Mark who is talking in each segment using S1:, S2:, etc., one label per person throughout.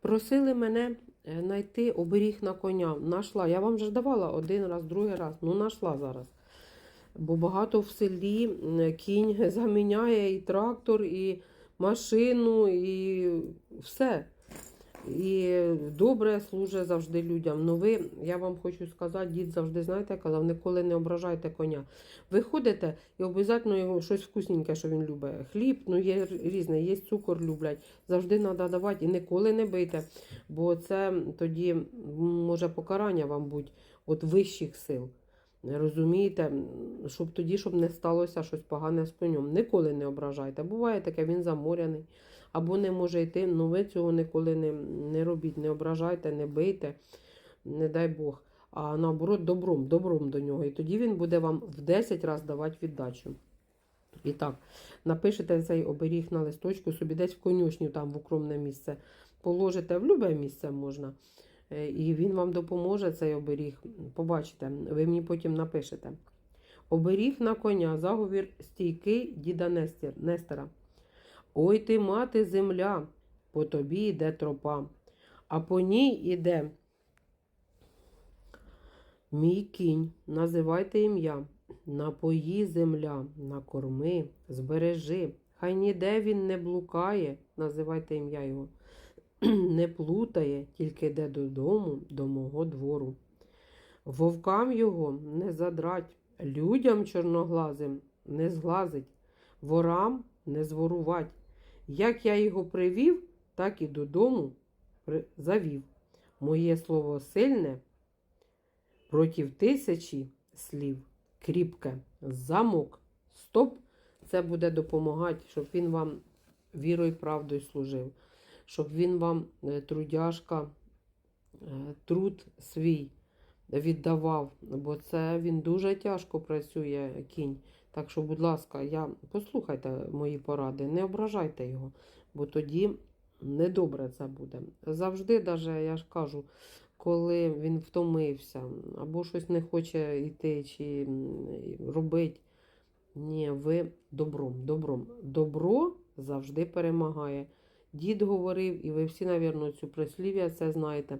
S1: Просили мене е, знайти оберіг на коня. Нашла. Я вам вже давала один раз, другий раз. Ну, нашла зараз. Бо багато в селі кінь заміняє і трактор, і машину, і все. І добре служить завжди людям. Ну ви, я вам хочу сказати, дід завжди, знаєте, казав, ніколи не ображайте коня. Ви ходите і обов'язково його щось вкусненьке, що він любить. Хліб, ну є різне, є цукор люблять. Завжди треба давати і ніколи не бийте, бо це тоді може покарання вам бути от вищих сил. Розумієте, щоб тоді, щоб не сталося щось погане з конем. Ніколи не ображайте. Буває таке, він заморяний або не може йти. Ну ви цього ніколи не, не робіть, не ображайте, не бийте, не дай Бог. А наоборот, добром, добром до нього. І тоді він буде вам в 10 разів давати віддачу. І так, напишете цей оберіг на листочку, собі десь в конюшню, там в укромне місце. Положите в любе місце можна. Е, І він вам допоможе цей оберіг. Побачите, ви мені потім напишете. Оберіг на коня, заговір стійкий діда Нестера. Ой ти, мати, земля, по тобі йде тропа, а по ній іде мій кінь, називайте ім'я, напої земля, накорми, збережи. Хай ніде він не блукає, називайте ім'я його, не плутає, тільки йде додому, до мого двору. Вовкам його не задрать, людям чорноглазим не зглазить, ворам не зворувать. Як я його привів, так і додому завів. Моє слово сильне проти тисячі слів. Кріпке замок. Стоп. Це буде допомагати, щоб він вам вірою і правдою служив, щоб він вам е, трудяжка, е, труд свій віддавав, бо це він дуже тяжко працює кінь. Так що, будь ласка, я послухайте мої поради, не ображайте його, бо тоді недобре це буде. Завжди, даже, я ж кажу, коли він втомився, або щось не хоче йти чи робити. Ні, ви добром, добром. Добро завжди перемагає. Дід говорив, і ви всі, навірно, цю прислів'я це знаєте.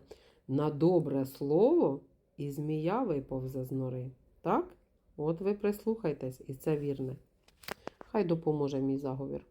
S1: На добре слово і змія виповзе з нори. Так? От ви прислухайтесь, і це вірне. Хай допоможе мій заговір.